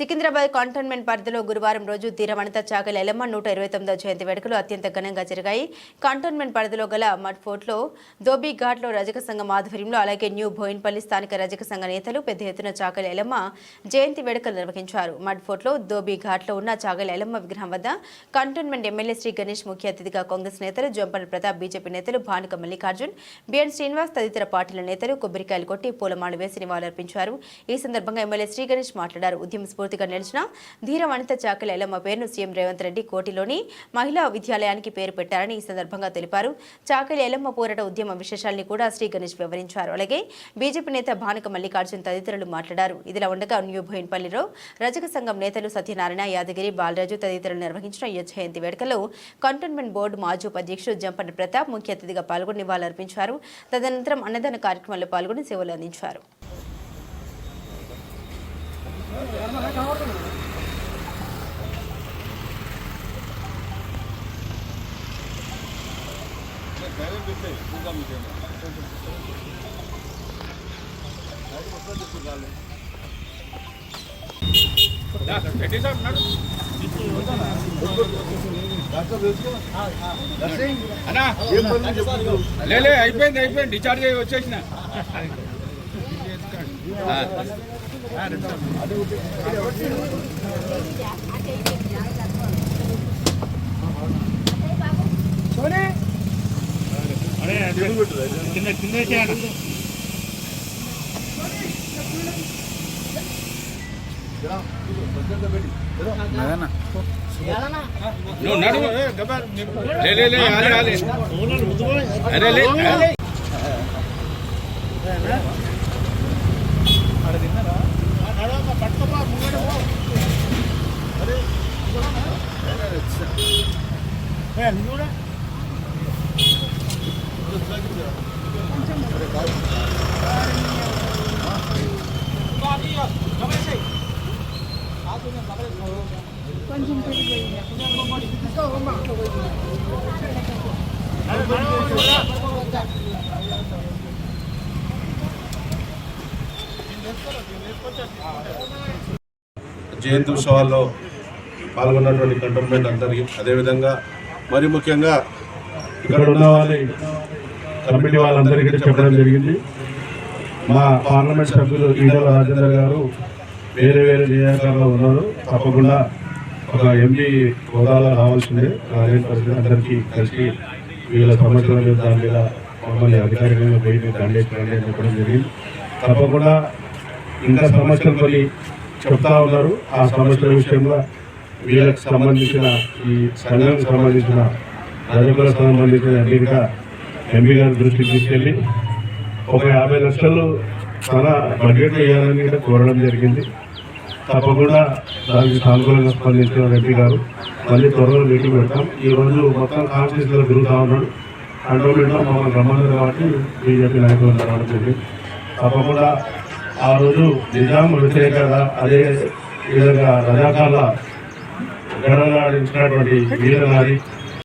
Secunderabad cantonment పరిధిలో గురువారం రోజు తీరవనిత చాకల ఎలమ్మ నూట ఇరవై తొమ్మిదో జయంతి వేడుకలు అత్యంత ఘనంగా జరిగాయి. కంటోన్మెంట్ పరిధిలో గల మడ్ ఫోర్ట్లో దోబీ ఘాట్లో రజక సంఘం ఆధ్వర్యంలో అలాగే న్యూ బోయిన్పల్లి స్థానిక రజక సంఘ నేతలు పెద్ద ఎత్తున చాకల ఎలమ్మ జయంతి వేడుకలు నిర్వహించారు. మడ్ ఫోర్ట్లో దోబీ ఘాట్లో ఉన్న చాకల ఎలమ్మ విగ్రహం వద్ద కంటోన్మెంట్ ఎమ్మెల్యే శ్రీ గణేష్ ముఖ్య అతిథిగా కాంగ్రెస్ నేతలు జంపల్ ప్రతాప్ బీజేపీ నేతలు భానుక మల్లికార్జున్ బిఎన్ శ్రీనివాస్ తదితర పార్టీల నేతలు కొబ్బరికాయలు కొట్టి పూలమాలు వేసి నివాళులర్పించారు. ఈ సందర్భంగా ఎమ్మెల్యే శ్రీ గణేష్ మాట్లాడారు. ఉద్యమ జ్యోతిగా నిలిచిన ధీర వనిత చాకలి ఎల్లమ్మ పేరును సీఎం రేవంత్ రెడ్డి కోటిలోని మహిళా విద్యాలయానికి పేరు పెట్టారని ఈ సందర్భంగా తెలిపారు. చాకలి ఎల్లమ్మ పోరాట ఉద్యమ విశేషాల్ని కూడా శ్రీ గణేష్ వివరించారు. అలాగే బీజేపీ నేత భానుక మల్లికార్జున్ తదితరులు మాట్లాడారు. ఇదిలా ఉండగా న్యూ భోయిన్పల్లిలో రజక సంఘం నేతలు సత్యనారాయణ యాదగిరి బాలరాజు తదితరులు నిర్వహించిన ఈ జయంతి వేడుకలో కంటోన్మెంట్ బోర్డు మాజీ ఉపాధ్యక్షుడు జంపన్న ప్రతాప్ ముఖ్య అతిథిగా పాల్గొని నివాళులర్పించారు. తదనంతరం అన్నదాన కార్యక్రమంలో పాల్గొని సేవలు అందించారు. అయిపోయింది అయిపోయింది డిశ్చార్జ్ అయ్యి వచ్చేసిన. ఆ. నువ్వు నడువు అరే లే ఆలే. జయంతి ఉత్సవాల్లో పాల్గొన్నటువంటి కంటోన్మెంట్ అందరికీ అదేవిధంగా మరి ముఖ్యంగా ఇక్కడ ఉన్న వాళ్ళ కమిటీ వాళ్ళందరికీ చెప్పడం జరిగింది. మా పార్లమెంట్ సభ్యులు ఈటల రాజేందర్ గారు వేరే వేరే నియోజకవర్గాల్లో ఉన్నారు. తప్పకుండా ఒక ఎంపీ హోదాలో రావాల్సిందే. రాజేంద్ర పరిస్థితి అందరికీ కలిసి వీళ్ళ సమస్యల మీద దాని మీద మమ్మల్ని అధికారికంగా పోయి మీరు దండేసుకోండి అని చెప్పడం జరిగింది. తప్పకుండా ఇంకా సమస్యలు కొన్ని చెప్తా ఉన్నారు. ఆ సమస్యల విషయంలో వీళ్ళకి సంబంధించిన ఈ సంఘానికి సంబంధించిన రజకులకు సంబంధించిన అన్నిటిగా ఎంపీ గారి దృష్టికి తీసుకెళ్ళి ఒక యాభై లక్షలు తన బడ్జెట్ వేయాలని కూడా కోరడం జరిగింది. తప్పకుండా దానికి సానుకూలంగా స్పందించిన ఎంపీ గారు మళ్ళీ త్వరలో మీటింగ్ పెడతాం. ఈ రోజు మొత్తం కాన్స్టిట్యూన్సీలో తిరుగుతూ ఉన్నాడు. కంట్రోల్మెంట్లో మమ్మల్ని రమ్మన్నారు కాబట్టి బీజేపీ నాయకులు రావడం జరిగింది. తప్పకుండా ఆ రోజు నిజాం వ్యతిరేకత అదే విధంగా రజాకాల గడలాడించినటువంటి వీరనారి